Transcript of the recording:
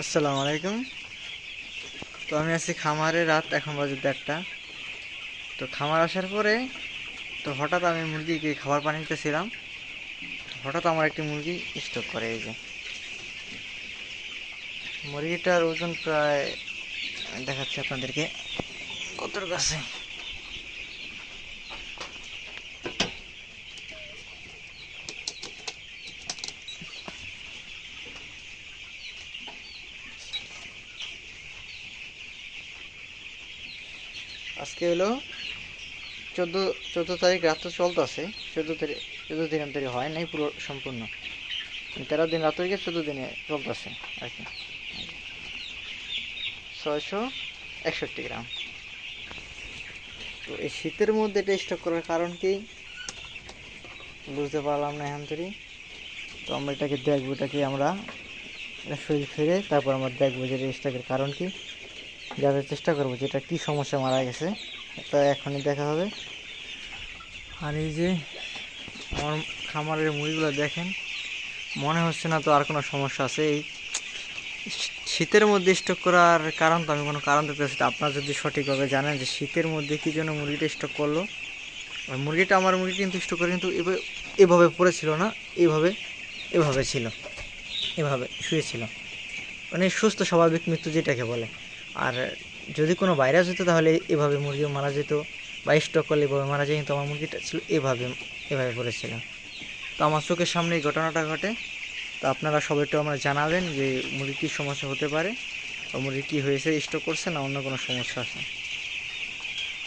আসসালামু আলাইকুম। তো আমি আছি খামারে, রাত এখন বাজে দেড়টা। তো খামার আসার পরে, তো হঠাৎ আমি মুরগিকে খাবার পানি দিতেছিলাম। হঠাৎ আমার একটি মুরগি স্টক করে এই যে। মুরগিটার ওজন প্রায়, দেখাচ্ছি আপনাদেরকে। কতর কাছে আজকে হলো চোদ্দ চোদ্দ তারিখ রাত তো চলতেছে, চোদ্দ তারিখ চোদ্দ দিন তারিখ হয় নাই পুরো সম্পূর্ণ। তেরো দিন রাত থেকে চোদ্দ দিনে চলতেছে আর কি। ছয়শো একষট্টি গ্রাম। তো এই শীতের মধ্যে এটা স্টক করার কারণ কি? বুঝতে পারলাম না এখান থেকে। তো আমরা এটাকে দেখব, এটাকে আমরা শরীর ফিরে তারপর আমরা দেখব যে স্টকের কারণ কি। জানার চেষ্টা করব যে এটা কী সমস্যা মারা গেছে, তা এখনই দেখা হবে। আর এই যে আমার খামারের মুড়িগুলো দেখেন, মনে হচ্ছে না তো আর কোনো সমস্যা আছে। এই শীতের মধ্যে স্টক করার কারণ তো আমি কোনো কারণ দেখতেছি না। আপনারা যদি সঠিকভাবে জানেন যে শীতের মধ্যে কী জন্য মুরগিটা স্টক করল আর মুরগিটা আমার মুরগি কিন্তু স্টক করে কিন্তু এভাবে এভাবে পড়েছিল না, এভাবে এভাবে ছিল, এভাবে শুয়েছিল। মানে সুস্থ স্বাভাবিক মৃত্যু যেটাকে বলে। আর যদি কোনো ভাইরাস হতো তাহলে এভাবে মুরগিও মারা যেত বা স্টক করলে এভাবে মারা যায়, কিন্তু আমার মুরগিটা ছিল এভাবে এভাবে পড়েছিল তো আমার চোখের সামনে এই ঘটনাটা ঘটে। তো আপনারা সবাই একটু আমরা জানাবেন যে মুরগির কী সমস্যা হতে পারে বা মুরগি কী হয়েছে, স্টক করছে না অন্য কোনো সমস্যা আছে।